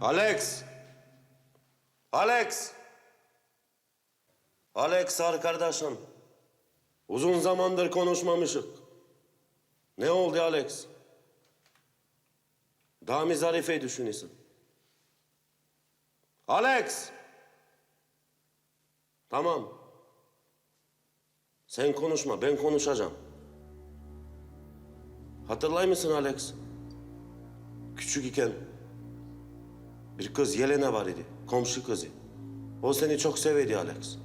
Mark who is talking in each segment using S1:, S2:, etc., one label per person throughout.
S1: Alex! Alex! Alex arkadaşım. Uzun zamandır konuşmamışık. Ne oldu Alex? Daha mı Zarife'yi düşünüyorsun? Alex! Tamam. Sen konuşma, ben konuşacağım. Hatırlay mısın Alex? Küçük iken bir kız Yelena var idi, komşu kızı. O seni çok sevedi Alex.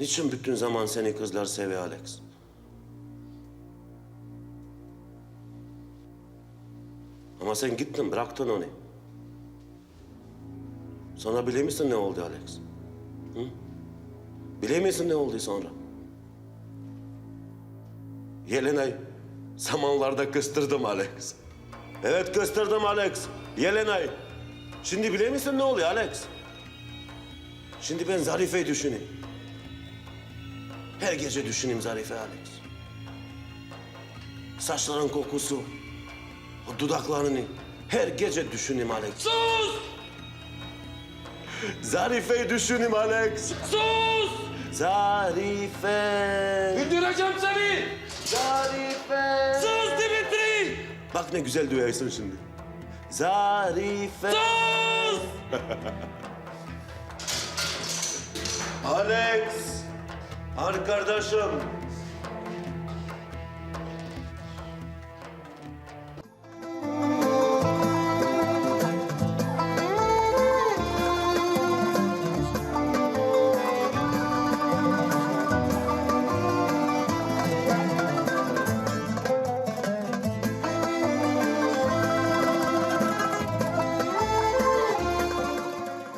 S1: Niçin bütün zaman seni kızlar seviyor Alex? Ama sen gittin, bıraktın onu. Sonra biliyor musun ne oldu Alex? Hı? Biliyor musun ne oldu sonra? Yelena'yı samanlarda kıstırdım Alex. Evet kıstırdım Alex. Yelena'yı. Şimdi biliyor musun ne oluyor Alex? Şimdi ben Zarife'yi düşüneyim. Her gece düşüneyim Zarife Alex. Saçların kokusu, o dudaklarını her gece düşüneyim Alex.
S2: Sus!
S1: Zarife'yi düşüneyim Alex.
S2: Sus!
S1: Zarife.
S2: Öldüreceğim seni!
S1: Zarife.
S2: Sus Dimitri!
S1: Bak ne güzel duyarsın şimdi. Zarife.
S2: Sus!
S1: Alex. Arkadaşım.